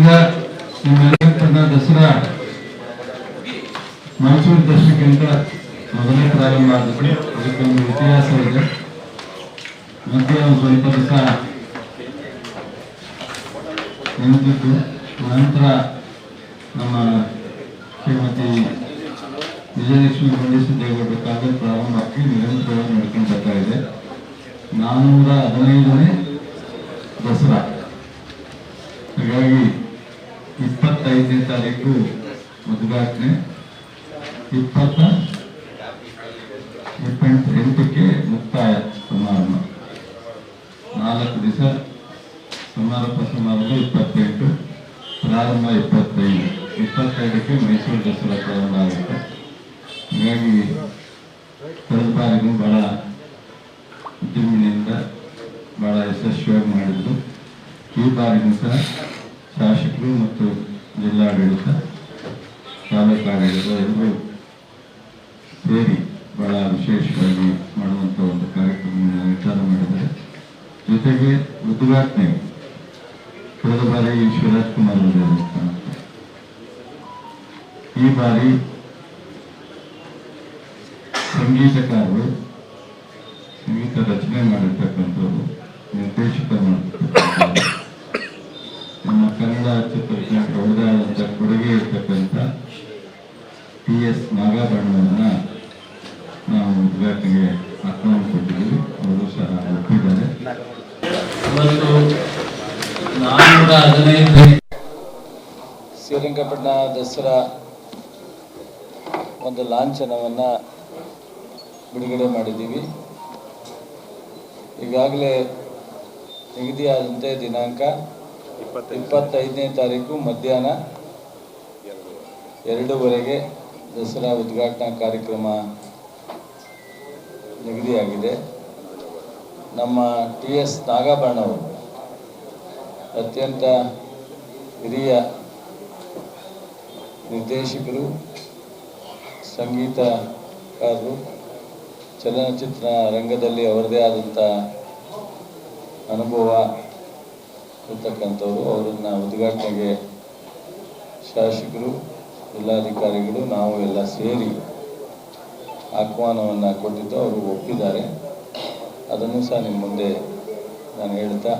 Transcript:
ಈಗ ದಸರಾ ಮೈಸೂರು ದರ್ಶಕ್ಕಿಂತ ಮೊದಲೇ ಪ್ರಾರಂಭ ಆಗುತ್ತೆ ಅದಕ್ಕೆ ಒಂದು ಇತಿಹಾಸ ಇದೆ ಮಧ್ಯೆ ಒಂದು ಸ್ವಲ್ಪ ದಿವಸ ನಿಂತಿದ್ದು ನಂತರ ನಮ್ಮ ಶ್ರೀಮತಿ ವಿಜಯಲಕ್ಷ್ಮಿ ಪಂಡಿಸಿದ್ದೇಗೌಡರ ಕಾಲ ಪ್ರಾರಂಭ ಆಗಿ ನಿರಂತರವಾಗಿ ನಡ್ಕೊಂಡು ಬರ್ತಾ ಇದೆ. ನಾನ್ನೂರ ಹದಿನೈದನೇ ದಸರಾ. ಹಾಗಾಗಿ ಇಪ್ಪತ್ತೈದನೇ ತಾರೀಕು ಉದ್ಘಾಟನೆ ಇಪ್ಪತ್ತ ಇಪ್ಪತ್ತ ಎಂಟಕ್ಕೆ ಮುಕ್ತಾಯ ಸಮಾರಂಭ. ನಾಲ್ಕು ದಿವಸ ಸಮಾರೋಪ ಸಮಾರಂಭ ಇಪ್ಪತ್ತೆಂಟು, ಪ್ರಾರಂಭ ಇಪ್ಪತ್ತೈದು. ಇಪ್ಪತ್ತೈದಕ್ಕೆ ಮೈಸೂರು ದಸರಾ ಪ್ರಾರಂಭ ಆಗುತ್ತೆ. ಹಾಗಾಗಿ ಕಳೆದ ಬಹಳ ಉದ್ಯಮಿನಿಂದ ಬಹಳ ಯಶಸ್ವಿಯಾಗಿ ಮಾಡಿದ್ರು ಈ ಬಾರಿಗಿಂತ ಸಹ ಶಾಸಕರು ಮತ್ತು ಜಿಲ್ಲಾಡಳಿತ ತಾಲೂಕಾಡಳಿತ ಎಲ್ಲರೂ ಸೇರಿ ಬಹಳ ವಿಶೇಷವಾಗಿ ಮಾಡುವಂಥ ಒಂದು ಕಾರ್ಯಕ್ರಮವನ್ನು ವಿಚಾರ ಮಾಡಿದ್ದಾರೆ. ಜೊತೆಗೆ ಉದ್ಘಾಟನೆ ಕಳೆದ ಬಾರಿ ಶಿವರಾಜ್ ಕುಮಾರ್ ಅವರು ಈ ಬಾರಿ ಸಂಗೀತಕಾರರು ಸಂಗೀತ ರಚನೆ ಮಾಡಿರ್ತಕ್ಕಂಥವ್ರು ಕನ್ನಡ ಕೊಡುಗೆ ಇರ್ತಕ್ಕಂಥ ಟಿ ಎಸ್ ನಾಗಾಭರಣವನ್ನ ನಾವು ಉದ್ಘಾಟನೆಗೆ ಆಹ್ವಾನ ಕೊಟ್ಟಿದ್ದೀವಿ. ಅವರು ಸಹ ಒಪ್ಪಿದ್ದಾರೆ. ಇವತ್ತು ನಾನ್ನೂರ ಹದಿನೈದು ಶ್ರೀರಂಗಪಟ್ಟಣ ದಸರಾ ಒಂದು ಲಾಂಛನವನ್ನು ಬಿಡುಗಡೆ ಮಾಡಿದ್ದೀವಿ. ಈಗಾಗಲೇ ನಿಗದಿಯಾದಂತೆ ದಿನಾಂಕ ಇಪ್ಪತ್ತೈದನೇ ತಾರೀಕು ಮಧ್ಯಾಹ್ನ ಎರಡೂವರೆಗೆ ದಸರಾ ಉದ್ಘಾಟನಾ ಕಾರ್ಯಕ್ರಮ ನಿಗದಿಯಾಗಿದೆ. ನಮ್ಮ ಟಿ ಎಸ್ ನಾಗಾಭರಣವರು ಅತ್ಯಂತ ಹಿರಿಯ ನಿರ್ದೇಶಕರು, ಸಂಗೀತಕಾರರು, ಚಲನಚಿತ್ರ ರಂಗದಲ್ಲಿ ಅವರದೇ ಆದಂಥ ಅನುಭವ ಇರ್ತಕ್ಕಂಥವ್ರು ಅವರನ್ನು ಉದ್ಘಾಟನೆಗೆ ಶಾಸಕರು, ಜಿಲ್ಲಾಧಿಕಾರಿಗಳು, ನಾವು ಎಲ್ಲ ಸೇರಿ ಆಹ್ವಾನವನ್ನು ಕೊಟ್ಟಿದ್ದು, ಅವರು ಒಪ್ಪಿದ್ದಾರೆ. ಅದನ್ನು ಸಹ ನಿಮ್ಮ ಮುಂದೆ ನಾನು ಹೇಳ್ತಾ